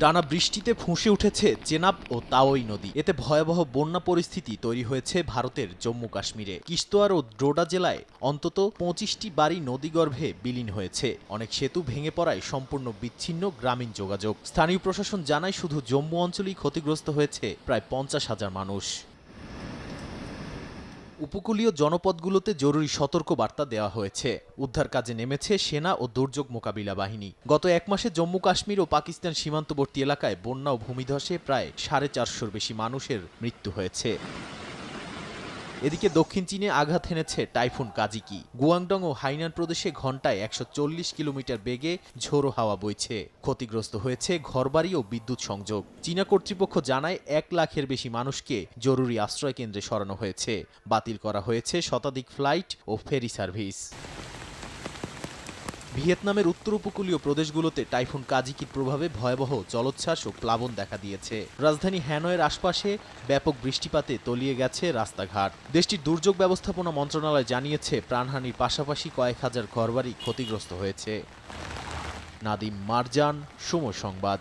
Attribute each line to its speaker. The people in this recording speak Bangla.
Speaker 1: টানা বৃষ্টিতে ফুঁসে উঠেছে চেনাব ও তাওই নদী। এতে ভয়াবহ বন্যা পরিস্থিতি তৈরি হয়েছে ভারতের জম্মু কাশ্মীরে। কিস্তোয়ার ও ড্রোডা জেলায় অন্তত পঁচিশটি বাড়ি নদীগর্ভে বিলীন হয়েছে। অনেক সেতু ভেঙে পড়ায় সম্পূর্ণ বিচ্ছিন্ন গ্রামীণ যোগাযোগ। স্থানীয় প্রশাসন জানায় শুধু জম্মু অঞ্চলেই ক্ষতিগ্রস্ত হয়েছে প্রায় পঞ্চাশ হাজার মানুষ। উপকূলীয় জনপদগুলোতে জরুরি সতর্ক বার্তা দেওয়া হয়েছে। উদ্ধার কাজে নেমেছে সেনা ও দুর্যোগ মোকাবিলা বাহিনী। গত এক মাসে জম্মু কাশ্মীর ও পাকিস্তান সীমান্তবর্তী এলাকায় বন্যা ও ভূমিধসে প্রায় সাড়ে চারশোর বেশি মানুষের মৃত্যু হয়েছে। এদিকে দক্ষিণ চীনে আঘাত হেনেছে টাইফুন কাজিকি। গুয়াংডং ও হাইনান প্রদেশে ঘন্টায় একশো চল্লিশ কিলোমিটার বেগে ঝোড়ো হাওয়া বইছে। ক্ষতিগ্রস্ত হয়েছে ঘরবাড়ি ও বিদ্যুৎ সংযোগ। চীনা কর্তৃপক্ষ জানায় এক লাখের বেশি মানুষকে জরুরি আশ্রয় কেন্দ্রে সরানো হয়েছে। বাতিল করা হয়েছে শতাধিক ফ্লাইট ও ফেরি সার্ভিস। ভিয়েতনামের উত্তর উপকূলীয় প্রদেশগুলোতে টাইফুন কাজিকির প্রভাবে ভয়াবহ জলোচ্ছ্বাস ও প্লাবন দেখা দিয়েছে। রাজধানী হ্যানয়ের আশপাশে ব্যাপক বৃষ্টিপাতে তলিয়ে গেছে রাস্তাঘাট। দেশটির দুর্যোগ ব্যবস্থাপনা মন্ত্রণালয় জানিয়েছে, প্রাণহানির পাশাপাশি কয়েক হাজার ঘরবাড়ি ক্ষতিগ্রস্ত হয়েছে। নাদিম মারজান, সময় সংবাদ।